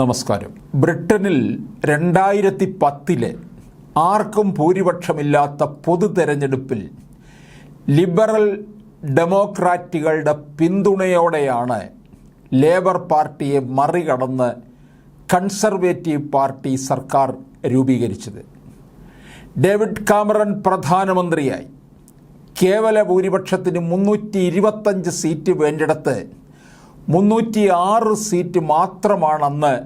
നമസ്കാരം. ബ്രിട്ടനിൽ രണ്ടായിരത്തി പത്തിലെ ആർക്കും ഭൂരിപക്ഷമില്ലാത്ത പൊതു തെരഞ്ഞെടുപ്പിൽ ലിബറൽ ഡെമോക്രാറ്റുകളുടെ പിന്തുണയോടെയാണ് ലേബർ പാർട്ടിയെ മറികടന്ന് കൺസർവേറ്റീവ് പാർട്ടി സർക്കാർ രൂപീകരിച്ചത്. ഡേവിഡ് കാമറൻ പ്രധാനമന്ത്രിയായി. കേവല ഭൂരിപക്ഷത്തിന് മുന്നൂറ്റി ഇരുപത്തഞ്ച് സീറ്റ് വേണ്ടിടത്ത് മുന്നൂറ്റി ആറ് സീറ്റ് മാത്രമാണ് അന്ന്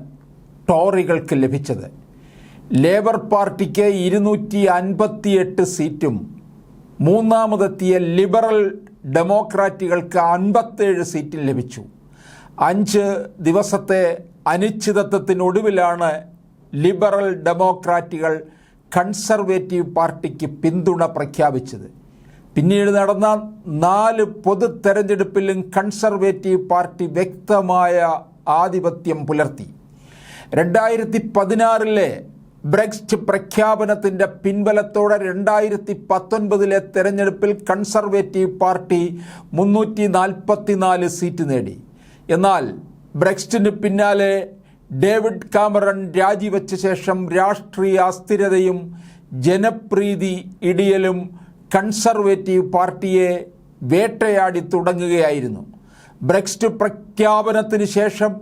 ടോറികൾക്ക് ലഭിച്ചത്. ലേബർ പാർട്ടിക്ക് ഇരുന്നൂറ്റി അൻപത്തിയെട്ട് സീറ്റും മൂന്നാമതെത്തിയ ലിബറൽ ഡെമോക്രാറ്റുകൾക്ക് അൻപത്തേഴ് സീറ്റും ലഭിച്ചു. അഞ്ച് ദിവസത്തെ അനിശ്ചിതത്വത്തിനൊടുവിലാണ് ലിബറൽ ഡെമോക്രാറ്റുകൾ കൺസർവേറ്റീവ് പാർട്ടിക്ക് പിന്തുണ പ്രഖ്യാപിച്ചത്. പിന്നീട് നടന്ന നാല് പൊതു തെരഞ്ഞെടുപ്പിലും കൺസർവേറ്റീവ് പാർട്ടി വ്യക്തമായ ആധിപത്യം പുലർത്തി. രണ്ടായിരത്തി പതിനാറിലെ ബ്രെക്സ്റ്റ് പ്രഖ്യാപനത്തിന്റെ പിൻബലത്തോടെ രണ്ടായിരത്തി പത്തൊൻപതിലെ തെരഞ്ഞെടുപ്പിൽ കൺസർവേറ്റീവ് പാർട്ടി മുന്നൂറ്റി നാൽപ്പത്തിനാല് സീറ്റ് നേടി. എന്നാൽ ബ്രെക്സ്റ്റിന് പിന്നാലെ ഡേവിഡ് കാമറൺ രാജിവെച്ച ശേഷം രാഷ്ട്രീയ അസ്ഥിരതയും ജനപ്രീതി ഇടിയലും കൺസർവേറ്റീവ് പാർട്ടിയെ വേട്ടയാടി തുടങ്ങുകയായിരുന്നു. ബ്രെക്സ്റ്റ് പ്രഖ്യാപനത്തിന് ശേഷം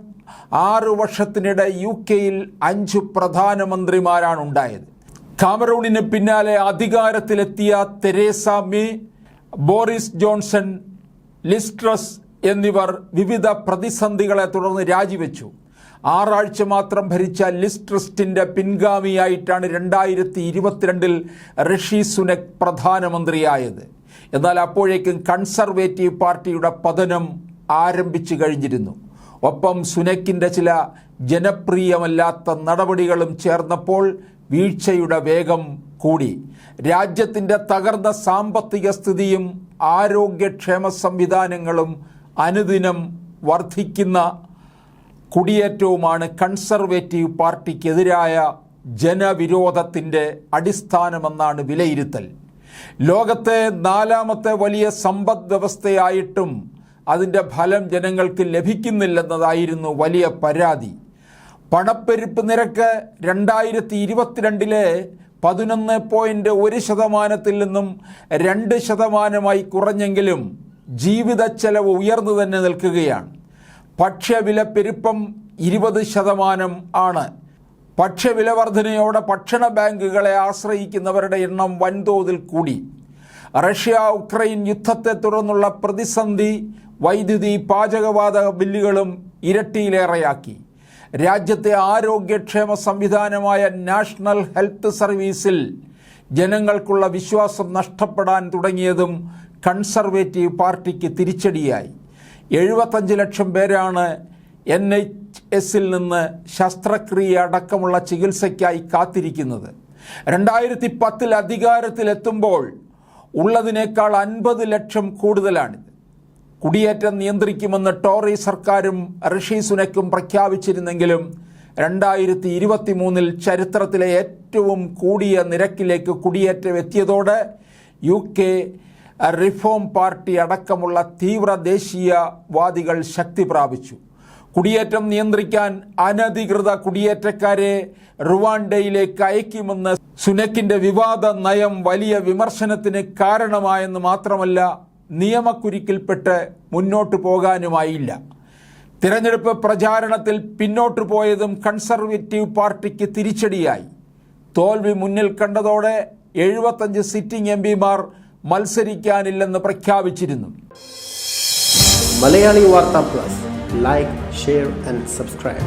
ആറു വർഷത്തിനിടെ യു കെയിൽ അഞ്ച് പ്രധാനമന്ത്രിമാരാണ് ഉണ്ടായത് കാമറൂണിന് പിന്നാലെ അധികാരത്തിലെത്തിയ Theresa May Boris Johnson Liz Truss എന്നിവർ വിവിധ പ്രതിസന്ധികളെ തുടർന്ന് രാജിവെച്ചു. ആറാഴ്ച മാത്രം ഭരിച്ച ലിസ്ട്രസ്റ്റിന്റെ പിൻഗാമിയായിട്ടാണ് രണ്ടായിരത്തി ഇരുപത്തിരണ്ടിൽ ഋഷി സുനക് പ്രധാനമന്ത്രിയായത്. എന്നാൽ അപ്പോഴേക്കും കൺസർവേറ്റീവ് പാർട്ടിയുടെ പതനം ആരംഭിച്ചു കഴിഞ്ഞിരുന്നു. ഒപ്പം സുനക്കിന്റെ ചില ജനപ്രിയമല്ലാത്ത നടപടികളും ചേർന്നപ്പോൾ വീഴ്ചയുടെ വേഗം കൂടി. രാജ്യത്തിന്റെ തകർന്ന സാമ്പത്തിക സ്ഥിതിയും ആരോഗ്യക്ഷേമ സംവിധാനങ്ങളും അനുദിനം വർദ്ധിക്കുന്ന കുടിയേറ്റവുമാണ് കൺസർവേറ്റീവ് പാർട്ടിക്കെതിരായ ജനവിരോധത്തിന്റെ അടിസ്ഥാനമെന്നാണ് വിലയിരുത്തൽ. ലോകത്തെ നാലാമത്തെ വലിയ സമ്പദ് വ്യവസ്ഥയായിട്ടും അതിന്റെ ഫലം ജനങ്ങൾക്ക് ലഭിക്കുന്നില്ലെന്നതായിരുന്നു വലിയ പരാതി. പണപ്പെരുപ്പ് നിരക്ക് രണ്ടായിരത്തി ഇരുപത്തിരണ്ടിലെ പതിനൊന്ന് പോയിന്റ് ഒരു ശതമാനത്തിൽ നിന്നും രണ്ട് ശതമാനമായി കുറഞ്ഞെങ്കിലും ജീവിത ചെലവ് ഉയർന്നു തന്നെ നിൽക്കുകയാണ്. ഭക്ഷ്യവില പെരുപ്പം ഇരുപത് ശതമാനം ആണ്. ഭക്ഷ്യവില വർധനയോടെ ഭക്ഷണ ബാങ്കുകളെ ആശ്രയിക്കുന്നവരുടെ എണ്ണം വൻതോതിൽ കൂടി. റഷ്യ ഉക്രൈൻ യുദ്ധത്തെ തുടർന്നുള്ള പ്രതിസന്ധി വൈദ്യുതി പാചകവാതക ബില്ലുകളും ഇരട്ടിയിലേറെയാക്കി. രാജ്യത്തെ ആരോഗ്യക്ഷേമ സംവിധാനമായ നാഷണൽ ഹെൽത്ത് സർവീസിൽ ജനങ്ങൾക്കുള്ള വിശ്വാസം നഷ്ടപ്പെടാൻ തുടങ്ങിയതും കൺസർവേറ്റീവ് പാർട്ടിക്ക് തിരിച്ചടിയായി. എഴുപത്തഞ്ച് ലക്ഷം പേരാണ് എൻ എച്ച് എസിൽ നിന്ന് ശസ്ത്രക്രിയ അടക്കമുള്ള ചികിത്സയ്ക്കായി കാത്തിരിക്കുന്നത്. രണ്ടായിരത്തി പത്തിൽ അധികാരത്തിലെത്തുമ്പോൾ ഉള്ളതിനേക്കാൾ അൻപത് ലക്ഷം കൂടുതലാണിത്. കുടിയേറ്റം നിയന്ത്രിക്കുമെന്ന് ടോറി സർക്കാരും ഋഷി സുനക്കും പ്രഖ്യാപിച്ചിരുന്നെങ്കിലും രണ്ടായിരത്തി ഇരുപത്തി മൂന്നിൽ ചരിത്രത്തിലെ ഏറ്റവും കൂടിയ നിരക്കിലേക്ക് കുടിയേറ്റം എത്തിയതോടെ യു കെ റിഫോം പാർട്ടി അടക്കമുള്ള തീവ്ര ദേശീയവാദികൾ ശക്തി പ്രാപിച്ചു. കുടിയേറ്റം നിയന്ത്രിക്കാൻ അനധികൃത കുടിയേറ്റക്കാരെ റുവാണ്ടയിലേക്ക് അയക്കുമെന്ന് സുനക്കിന്റെ വിവാദ നയം വലിയ വിമർശനത്തിന് കാരണമായെന്ന് മാത്രമല്ല നിയമക്കുരുക്കിൽപ്പെട്ട് മുന്നോട്ടു പോകാനുമായില്ല. തിരഞ്ഞെടുപ്പ് പ്രചാരണത്തിൽ പിന്നോട്ടു പോയതും കൺസർവേറ്റീവ് പാർട്ടിക്ക് തിരിച്ചടിയായി. തോൽവി മുന്നിൽ കണ്ടതോടെ എഴുപത്തഞ്ച് സിറ്റിംഗ് എം പിമാർ മത്സരിക്കാനില്ലെന്ന് പ്രഖ്യാപിച്ചിരുന്നു. Malayali Vartha plus. Like share and subscribe